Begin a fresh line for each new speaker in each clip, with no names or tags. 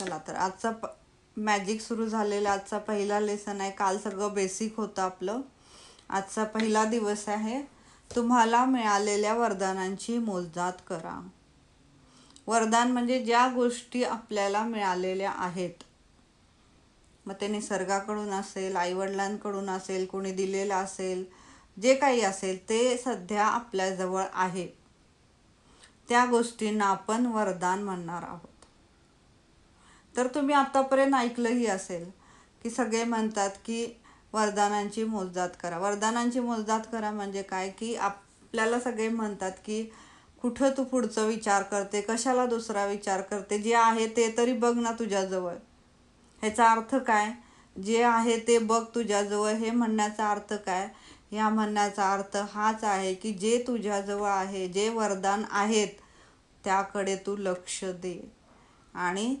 चला तर. आजचा प मॅजिक सुरू झालेला आजचा पहिला लेसन आहे. काल सगळं बेसिक होतं आपलं. आजचा पहिला दिवस आहे. तुम्हाला मिळालेल्या वरदानांची मोजदात करा. वरदान म्हणजे ज्या गोष्टी आपल्याला मिळालेल्या आहेत. मग ते निसर्गाकडून असेल आईवडिलांकडून असेल कोणी दिलेलं असेल जे काही असेल ते सध्या आपल्याजवळ आहे. त्या गोष्टींना आपण वरदान म्हणणार आहोत. तर तुम्ही आतापर्यंत ऐकलंही असेल की सगळे म्हणतात की वरदानांची मोजदात करा. वरदानांची मोजदात करा म्हणजे काय? की आपल्याला सगळे म्हणतात की कुठं तू पुढचं विचार करते? कशाला दुसरा विचार करते? जे आहे ते तरी बघ ना तुझ्याजवळ. ह्याचा अर्थ काय? जे आहे ते बघ तुझ्याजवळ. हे म्हणण्याचा अर्थ काय? ह्या म्हणण्याचा अर्थ हाच आहे की जे तुझ्याजवळ आहे जे वरदान आहेत त्याकडे तू लक्ष दे. आणि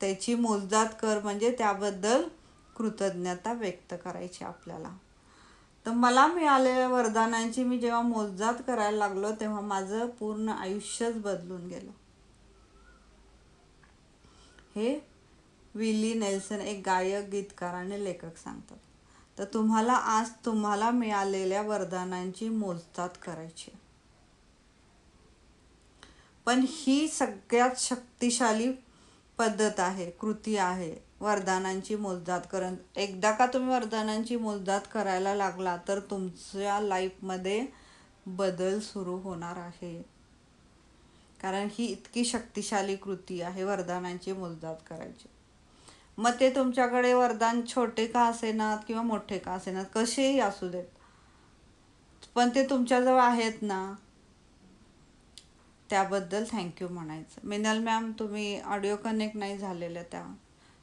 त्याची मोजदात कर म्हणजे त्याबद्दल कृतज्ञता व्यक्त करायची आपल्याला. तर मला मिळालेल्या वरदानांची मी जेव्हा मोजदात करायला लागलो तेव्हा माझं पूर्ण आयुष्यच बदलून गेलं. हे विली नेल्सन एक गायक गीतकार आणि लेखक सांगतात. तर तुम्हाला आज तुम्हाला मिळालेल्या वरदानांची मोजदात करायची पण ही सगळ्यात शक्तिशाली पद्धत आहे कृती आहे. वरदानांची मोजदात करण. एकदा का तुम्ही वरदानांची मोजदात करायला लागला तर तुमच्या लाईफमध्ये बदल सुरू होणार आहे. कारण ही इतकी शक्तिशाली कृती आहे वरदानांची मोजदात करायची. मग ते तुमच्याकडे वरदान छोटे का असेनात किंवा मोठे का असेनात कसेही असू देत. पण ते तुमच्याजवळ आहेत ना. त्याबद्दल थँक्यू म्हणायचं. मिनल मॅम तुम्ही ऑडिओ कनेक्ट नाही झालेल्या त्या.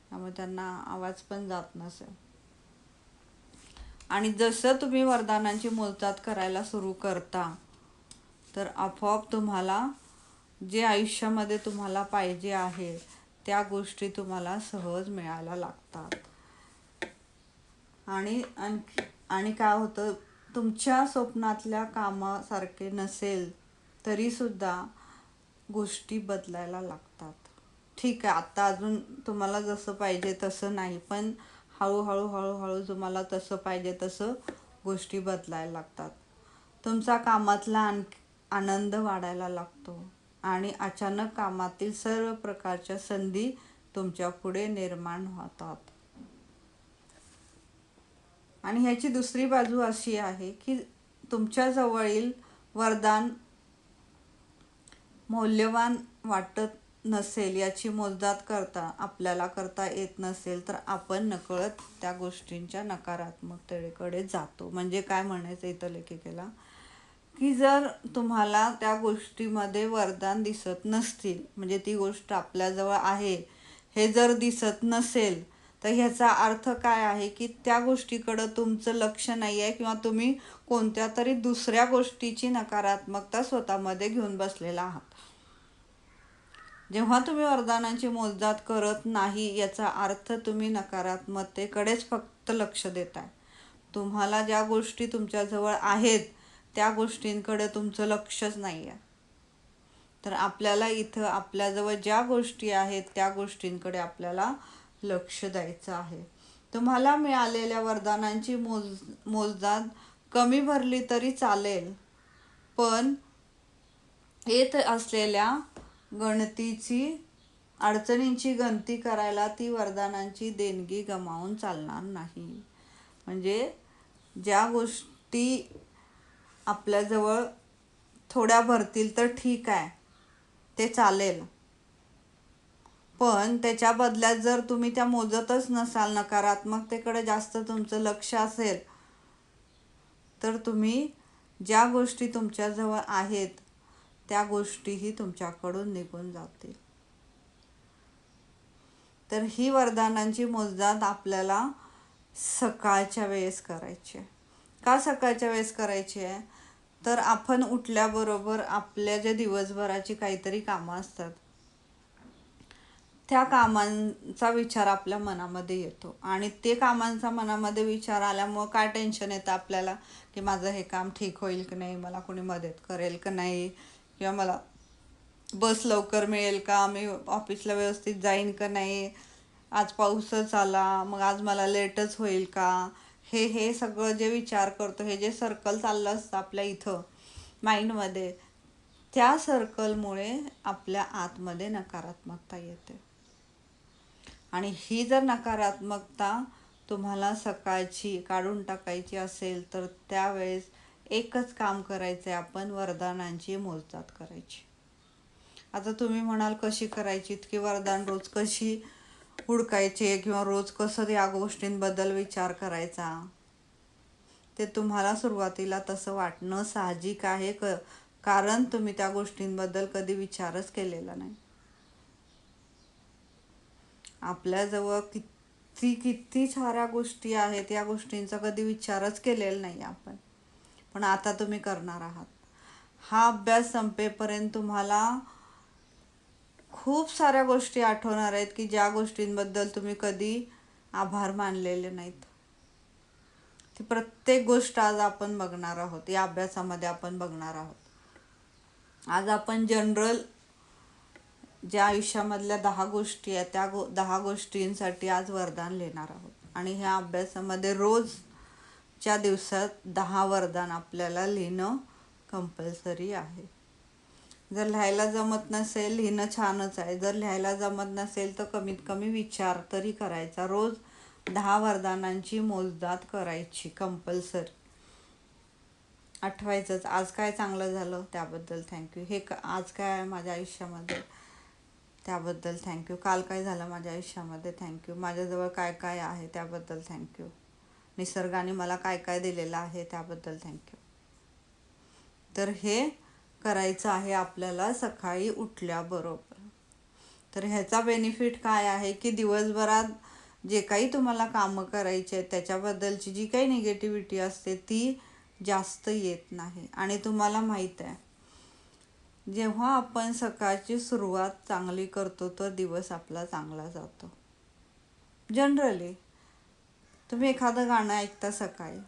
त्यामुळे त्यांना आवाज पण जात नसेल. आणि जसं तुम्ही वरदानांची मोजदात करायला सुरू करता तर आपोआप तुम्हाला जे आयुष्यामध्ये तुम्हाला पाहिजे आहे त्या गोष्टी तुम्हाला सहज मिळायला लागतात. आणि आणखी आणि काय होतं तुमच्या स्वप्नातल्या कामासारखे नसेल तरीसुद्धा गोष्टी बदलायला लागतात. ठीक आहे आत्ता अजून तुम्हाला जसं पाहिजे तसं नाही पण हळूहळू हळूहळू तुम्हाला तसं पाहिजे तसं गोष्टी बदलायला लागतात. तुमचा कामातला आण आनंद वाढायला लागतो आणि अचानक कामातील सर्व प्रकारच्या संधी तुमच्यापुढे निर्माण होतात. आणि ह्याची दुसरी बाजू अशी आहे की तुमच्या जवळील वरदान मौल्यवान वाटत नसेल याची मोजदात करता आपल्याला करता येत नसेल तर आपण नकळत त्या गोष्टींच्या नकारात्मकतेकडे जातो. म्हणजे काय म्हणायचं इथं लेखिकेला? की जर तुम्हाला त्या गोष्टीमध्ये वरदान दिसत नसतील म्हणजे ती गोष्ट आपल्याजवळ आहे हे जर दिसत नसेल तर ह्याचा अर्थ काय आहे की त्या गोष्टीकडं तुमचं लक्ष नाही आहे किंवा तुम्ही कोणत्या तरी दुसऱ्या गोष्टीची नकारात्मकता स्वतःमध्ये घेऊन बसलेला आहात. जेव्हा तुम्ही वरदानांची मोजदात करत नाही याचा अर्थ तुम्ही नकारात्मकतेकडेच फक्त लक्ष देताय. तुम्हाला ज्या गोष्टी तुमच्याजवळ आहेत त्या गोष्टींकडे तुमचं लक्षच नाही आहे तर आपल्याला इथं आपल्याजवळ ज्या गोष्टी आहेत त्या गोष्टींकडे आपल्याला लक्ष द्यायचं आहे. तुम्हाला मिळालेल्या वरदानांची मोज मोजदाद कमी भरली तरी चालेल. पण येत असलेल्या गणतीची अडचणींची गणती करायला ती वरदानांची देणगी गमावून चालणार नाही. म्हणजे ज्या गोष्टी आपल्याजवळ थोड्या भरतील तर ठीक आहे ते चालेल. पण त्याच्या बदल्यात जर तुम्ही त्या मोजतच नसाल नकारात्मकतेकडे जास्त तुमचं लक्ष असेल तर तुम्ही ज्या गोष्टी तुमच्याजवळ आहेत त्या गोष्टीही तुमच्याकडून निघून जातील. तर ही वरदानांची मोजदात आपल्याला सकाळच्या वेळेस करायची आहे. का सकाळच्या वेळेस करायची आहे? तर आपण उठल्याबरोबर आपल्या ज्या दिवसभराची काहीतरी कामं असतात त्या कामांचा विचार आपल्या मनामध्ये येतो. आणि ते कामांचा मनामध्ये विचार आल्यामुळं काय टेन्शन येतं आपल्याला? की माझं हे काम ठीक होईल की नाही? मला कोणी मदत करेल का नाही? किंवा मला बस लवकर मिळेल का? मी ऑफिसला व्यवस्थित जाईन का नाही? आज पाऊसच आला मग आज मला लेटच होईल का? हे हे सगळं जे विचार करतो हे जे सर्कल चाललं असतं आपल्या इथं माइंडमध्ये त्या सर्कलमुळे आपल्या आतमध्ये नकारात्मकता येते. आणि ही जर नकारात्मकता तुम्हाला सकाळची काढून टाकायची असेल तर त्यावेळेस एकच काम करायचं आहे आपण वरदानांची मोजदात करायची. आता तुम्ही म्हणाल कशी करायची की वरदान रोज कशी हुडकायचे किंवा रोज कसं या गोष्टींबद्दल विचार करायचा? ते तुम्हाला सुरुवातीला तसं वाटणं साहजिक आहे क कारण तुम्ही त्या गोष्टींबद्दल कधी विचारच केलेला नाही. आपल्याजवळ किती किती साऱ्या गोष्टी आहेत या गोष्टींचा कधी विचारच केलेला नाही आपण. पण आता तुम्ही करणार आहात. हा अभ्यास संपेपर्यंत तुम्हाला खूप साऱ्या गोष्टी आठवणार आहेत की ज्या गोष्टींबद्दल तुम्ही कधी आभार मानलेले नाहीत. ती प्रत्येक गोष्ट आज आपण बघणार आहोत. या अभ्यासामध्ये आपण बघणार आहोत. आज आपण जनरल ज्या आयुष्यामधल्या दहा गोष्टी आहेत त्या गो दहा गोष्टींसाठी आज वरदान लिहिणार आहोत. आणि ह्या अभ्यासामध्ये रोजच्या दिवसात दहा वरदान आपल्याला लिहिणं कंपल्सरी आहे. जर लिहायला जमत नसेल लिहिणं छानच आहे. जर लिहायला जमत नसेल तर कमीत कमी विचार तरी करायचा. रोज दहा वरदानांची मोजदात करायची कंपल्सरी आठवायचंच. आज काय चांगलं झालं? त्याबद्दल थँक्यू हे क आज काय आहे माझ्या आयुष्यामध्ये? त्याबद्दल थँक्यू काल काय झालं माझ्या आयुष्यामध्ये? थँक्यू माझ्याजवळ काय काय आहे त्याबद्दल थँक्यू निसर्गाने मला काय काय दिलेलं आहे त्याबद्दल थँक्यू तर हे करायचं आहे आपल्याला सकाळी उठल्याबरोबर. तर ह्याचा बेनिफिट काय आहे की दिवसभरात जे काही तुम्हाला कामं करायचे आहेत त्याच्याबद्दलची जी काही निगेटिव्हिटी असते ती जास्त येत नाही. आणि तुम्हाला माहीत आहे जेव्हा आपण सकाळची सुरुवात चांगली करतो तर दिवस आपला चांगला जातो. जनरली तुम्ही एखादं गाणं ऐकता सकाळी.